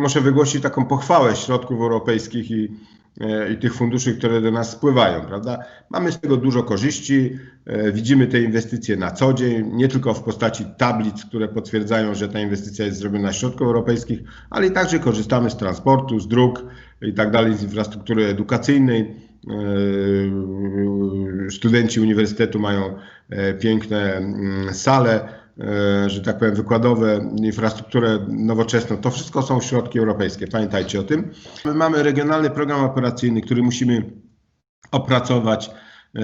muszę wygłosić taką pochwałę środków europejskich i, e, i tych funduszy, które do nas spływają, prawda? Mamy z tego dużo korzyści, e, widzimy te inwestycje na co dzień, nie tylko w postaci tablic, które potwierdzają, że ta inwestycja jest zrobiona z środków europejskich, ale i także korzystamy z transportu, z dróg i tak dalej, z infrastruktury edukacyjnej. E, Studenci uniwersytetu mają piękne mm, sale, że tak powiem, wykładowe, infrastrukturę nowoczesną. To wszystko są środki europejskie. Pamiętajcie o tym. My mamy regionalny program operacyjny, który musimy opracować, e,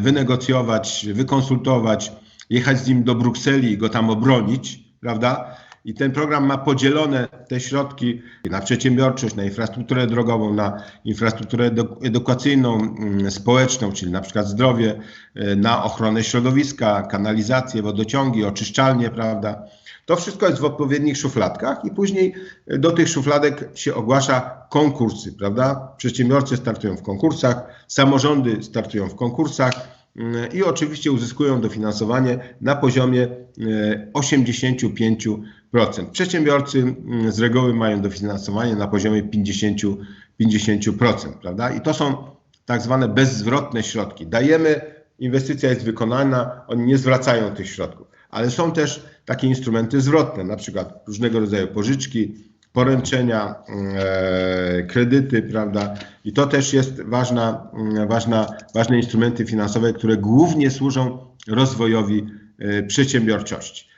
wynegocjować, wykonsultować, jechać z nim do Brukseli i go tam obronić, prawda? I ten program ma podzielone te środki na przedsiębiorczość, na infrastrukturę drogową, na infrastrukturę edu- edukacyjną, mm, społeczną, czyli na przykład zdrowie, e, na ochronę środowiska, kanalizację, wodociągi, oczyszczalnie, prawda? To wszystko jest w odpowiednich szufladkach i później e, do tych szufladek się ogłasza konkursy, prawda? Przedsiębiorcy startują w konkursach, samorządy startują w konkursach i oczywiście uzyskują dofinansowanie na poziomie e, 85%. Przedsiębiorcy mm, z reguły mają dofinansowanie na poziomie 50, 50%, prawda? I to są tak zwane bezzwrotne środki. Dajemy, inwestycja jest wykonana, oni nie zwracają tych środków, ale są też takie instrumenty zwrotne, na przykład różnego rodzaju pożyczki, poręczenia, e, kredyty, prawda? I to też jest ważna, mm, ważna, ważne instrumenty finansowe, które głównie służą rozwojowi e, przedsiębiorczości.